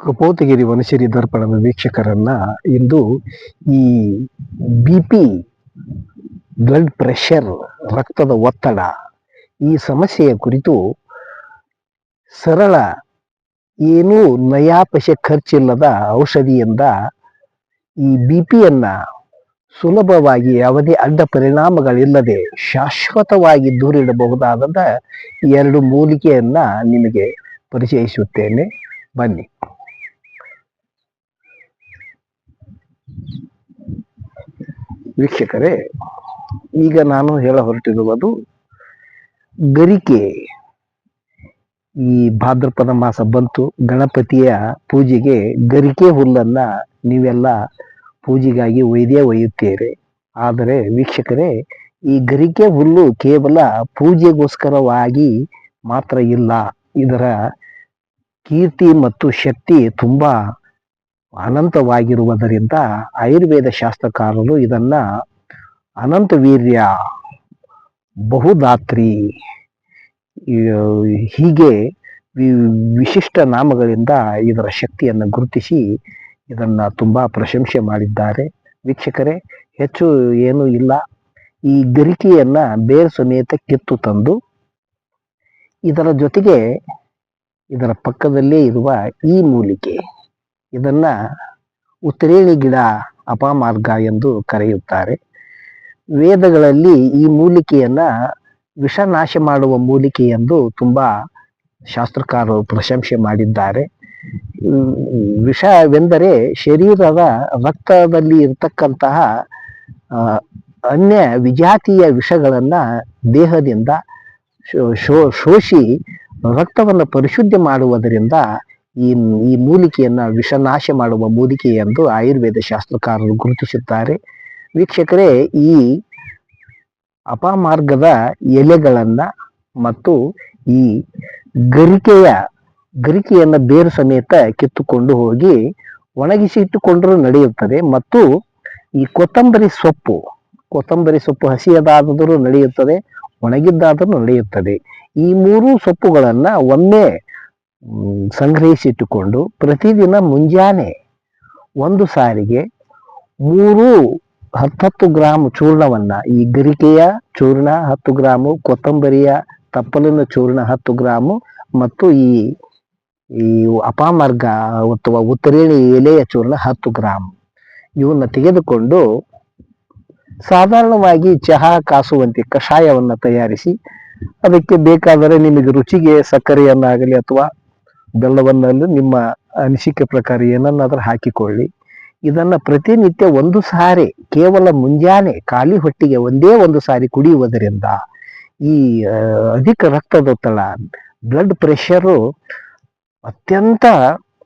ಕಪೋತಗಿರಿ ವನಶ್ರೀ ದರ್ಪಣದ ವೀಕ್ಷಕರನ್ನ ಇಂದು ಈ B P blood pressure ರಕ್ತದ ಒತ್ತಡ ಈ ಸಮಸ್ಯೆಯ ಕುರಿತು ಸರಳ ಏನೂ ನಯಾಪಶೆ ಖರ್ಚಿಲ್ಲದ ಔಷಧಿಯಿಂದ ಈ ಬಿ ಪಿಯನ್ನು ಸುಲಭವಾಗಿ ಯಾವುದೇ ಅಡ್ಡ ಪರಿಣಾಮಗಳಿಲ್ಲದೆ ಶಾಶ್ವತವಾಗಿ ದೂರಿಡಬಹುದಾದ ಎರಡು ಮೂಲಿಕೆಯನ್ನ ನಿಮಗೆ ಪರಿಚಯಿಸುತ್ತೇನೆ. ಬನ್ನಿ. ವೀಕ್ಷಕರೇ, ಈಗ ನಾನು ಹೇಳ ಹೊರಟಿರುವುದು ಗರಿಕೆ. ಈ ಭಾದ್ರಪದ ಮಾಸ ಬಂತು, ಗಣಪತಿಯ ಪೂಜೆಗೆ ಗರಿಕೆ ಹುಲ್ಲನ್ನ ನೀವೆಲ್ಲ ಪೂಜೆಗಾಗಿ ಒಯ್ದೇ ಒಯ್ಯುತ್ತೀರಿ. ಆದರೆ ವೀಕ್ಷಕರೇ, ಈ ಗರಿಕೆ ಹುಲ್ಲು ಕೇವಲ ಪೂಜೆಗೋಸ್ಕರವಾಗಿ ಮಾತ್ರ ಇಲ್ಲ. ಇದರ ಕೀರ್ತಿ ಮತ್ತು ಶಕ್ತಿ ತುಂಬಾ ಅನಂತವಾಗಿರುವುದರಿಂದ ಆಯುರ್ವೇದ ಶಾಸ್ತ್ರಕಾರರು ಇದನ್ನ ಅನಂತ ವೀರ್ಯ, ಬಹುದಾತ್ರಿ ಹೀಗೆ ವಿಶಿಷ್ಟ ನಾಮಗಳಿಂದ ಇದರ ಶಕ್ತಿಯನ್ನು ಗುರುತಿಸಿ ಇದನ್ನ ತುಂಬಾ ಪ್ರಶಂಸೆ ಮಾಡಿದ್ದಾರೆ. ವೀಕ್ಷಕರೇ, ಹೆಚ್ಚು ಏನು ಇಲ್ಲ. ಈ ಗರಿಕೆಯನ್ನ ಬೇರು ಸಮೇತ ಕಿತ್ತು ತಂದು ಇದರ ಜೊತೆಗೆ ಇದರ ಪಕ್ಕದಲ್ಲೇ ಇರುವ ಈ ಮೂಲಿಕೆ. ಇದನ್ನ ಉತ್ತರೇಣಿ ಗಿಡ ಅಪಮಾರ್ಗ ಎಂದು ಕರೆಯುತ್ತಾರೆ. ವೇದಗಳಲ್ಲಿ ಈ ಮೂಲಿಕೆಯನ್ನ ವಿಷನಾಶ ಮಾಡುವ ಮೂಲಿಕೆ ಎಂದು ತುಂಬಾ ಶಾಸ್ತ್ರಕಾರರು ಪ್ರಶಂಸೆ ಮಾಡಿದ್ದಾರೆ. ವಿಷವೆಂದರೆ ಶರೀರದ ರಕ್ತದಲ್ಲಿ ಇರತಕ್ಕಂತಹ ಅನ್ಯ ವಿಜಾತಿಯ ವಿಷಗಳನ್ನ ದೇಹದಿಂದ ಶೋಷಿ ರಕ್ತವನ್ನು ಪರಿಶುದ್ಧಿ ಮಾಡುವುದರಿಂದ ಈ ಈ ಮೂಲಿಕೆಯನ್ನ ವಿಷನಾಶ ಮಾಡುವ ಮೂಲಿಕೆ ಎಂದು ಆಯುರ್ವೇದ ಶಾಸ್ತ್ರಕಾರರು ಗುರುತಿಸುತ್ತಾರೆ. ವೀಕ್ಷಕರೇ, ಈ ಅಪಮಾರ್ಗದ ಎಲೆಗಳನ್ನ ಮತ್ತು ಈ ಗರಿಕೆಯ, ಗರಿಕೆಯನ್ನ ಬೇರು ಸಮೇತ ಕಿತ್ತುಕೊಂಡು ಹೋಗಿ ಒಣಗಿಸಿ ಇಟ್ಟುಕೊಂಡರೂ ನಡೆಯುತ್ತದೆ ಮತ್ತು ಈ ಕೊತ್ತಂಬರಿ ಸೊಪ್ಪು ಕೊತ್ತಂಬರಿ ಸೊಪ್ಪು ಹಸಿಯದಾದರೂ ನಡೆಯುತ್ತದೆ ಒಣಗಿದ್ದಾದರೂ ನಡೆಯುತ್ತದೆ. ಈ ಮೂರು ಸೊಪ್ಪುಗಳನ್ನ ಒಮ್ಮೆ ಸಂಗ್ರಹಿಸಿಟ್ಟುಕೊಂಡು ಪ್ರತಿದಿನ ಮುಂಜಾನೆ ಒಂದು ಸಾರಿಗೆ ಮೂರು ಹತ್ತತ್ತು ಗ್ರಾಮ್ ಚೂರ್ಣವನ್ನು, ಈ ಗರಿಕೆಯ ಚೂರ್ಣ ಹತ್ತು ಗ್ರಾಮು, ಕೊತ್ತಂಬರಿಯ ತಪ್ಪಲಿನ ಚೂರ್ಣ ಹತ್ತು ಗ್ರಾಮು, ಮತ್ತು ಈ ಈ ಅಪಾಮರ್ಗ ಅಥವಾ ಉತ್ತರೇಣಿ ಎಲೆಯ ಚೂರ್ಣ ಹತ್ತು ಗ್ರಾಮ್. ಇವನ್ನ ತೆಗೆದುಕೊಂಡು ಸಾಧಾರಣವಾಗಿ ಚಹಾ ಕಾಸುವಂತೆ ಕಷಾಯವನ್ನು ತಯಾರಿಸಿ, ಅದಕ್ಕೆ ಬೇಕಾದರೆ ನಿಮಗೆ ರುಚಿಗೆ ಸಕ್ಕರೆಯನ್ನಾಗಲಿ ಅಥವಾ ಬೆಲ್ಲವನ್ನಲ್ಲಿ ನಿಮ್ಮ ಅನಿಸಿಕೆ ಪ್ರಕಾರ ಏನನ್ನಾದರೂ ಹಾಕಿಕೊಳ್ಳಿ. ಇದನ್ನು ಪ್ರತಿನಿತ್ಯ ಒಂದು ಸಾರಿ, ಕೇವಲ ಮುಂಜಾನೆ ಖಾಲಿ ಹೊಟ್ಟಿಗೆ ಒಂದೇ ಒಂದು ಸಾರಿ ಕುಡಿಯುವುದರಿಂದ ಈ ಅಧಿಕ ರಕ್ತದೊತ್ತಡ ಬ್ಲಡ್ ಪ್ರೆಷರು ಅತ್ಯಂತ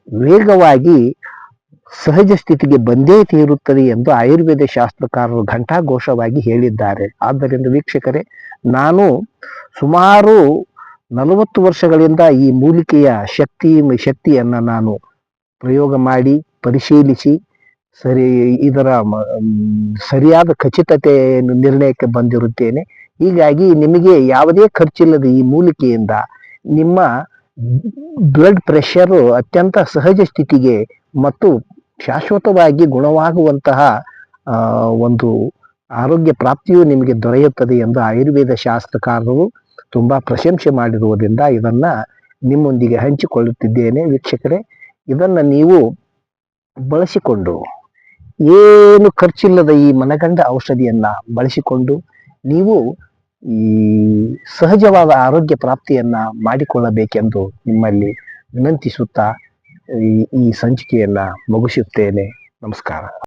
ವೇಗವಾಗಿ ಸಹಜ ಸ್ಥಿತಿಗೆ ಬಂದೇ ತೀರುತ್ತದೆ ಎಂದು ಆಯುರ್ವೇದ ಶಾಸ್ತ್ರಕಾರರು ಘಂಟಾಘೋಷವಾಗಿ ಹೇಳಿದ್ದಾರೆ. ಆದ್ದರಿಂದ ವೀಕ್ಷಕರೇ, ನಾನು ಸುಮಾರು ನಲವತ್ತು ವರ್ಷಗಳಿಂದ ಈ ಮೂಲಿಕೆಯ ಶಕ್ತಿ, ಶಕ್ತಿಯನ್ನು ನಾನು ಪ್ರಯೋಗ ಮಾಡಿ, ಪರಿಶೀಲಿಸಿ, ಸರಿ, ಇದರ ಸರಿಯಾದ ಖಚಿತತೆಯನ್ನು ನಿರ್ಣಯಕ್ಕೆ ಬಂದಿರುತ್ತೇನೆ. ಹೀಗಾಗಿ ನಿಮಗೆ ಯಾವುದೇ ಖರ್ಚಿಲ್ಲದ ಈ ಮೂಲಿಕೆಯಿಂದ ನಿಮ್ಮ ಬ್ಲಡ್ ಪ್ರೆಷರು ಅತ್ಯಂತ ಸಹಜ ಸ್ಥಿತಿಗೆ ಮತ್ತು ಶಾಶ್ವತವಾಗಿ ಗುಣವಾಗುವಂತಹ ಒಂದು ಆರೋಗ್ಯ ಪ್ರಾಪ್ತಿಯು ನಿಮಗೆ ದೊರೆಯುತ್ತದೆ ಎಂದು ಆಯುರ್ವೇದ ಶಾಸ್ತ್ರಕಾರರು ತುಂಬಾ ಪ್ರಶಂಸೆ ಮಾಡಿರುವುದರಿಂದ ಇದನ್ನ ನಿಮ್ಮೊಂದಿಗೆ ಹಂಚಿಕೊಳ್ಳುತ್ತಿದ್ದೇನೆ ವೀಕ್ಷಕರೇ. ಇದನ್ನು ನೀವು ಬಳಸಿಕೊಂಡು ಏನು ಖರ್ಚಿಲ್ಲದ ಈ ಮನಗಂಡ ಔಷಧಿಯನ್ನ ಬಳಸಿಕೊಂಡು ನೀವು ಈ ಸಹಜವಾದ ಆರೋಗ್ಯ ಪ್ರಾಪ್ತಿಯನ್ನ ಮಾಡಿಕೊಳ್ಳಬೇಕೆಂದು ನಿಮ್ಮಲ್ಲಿ ವಿನಂತಿಸುತ್ತಾ ಈ ಸಂಚಿಕೆಯನ್ನ ಮುಗಿಸುತ್ತೇನೆ. ನಮಸ್ಕಾರ.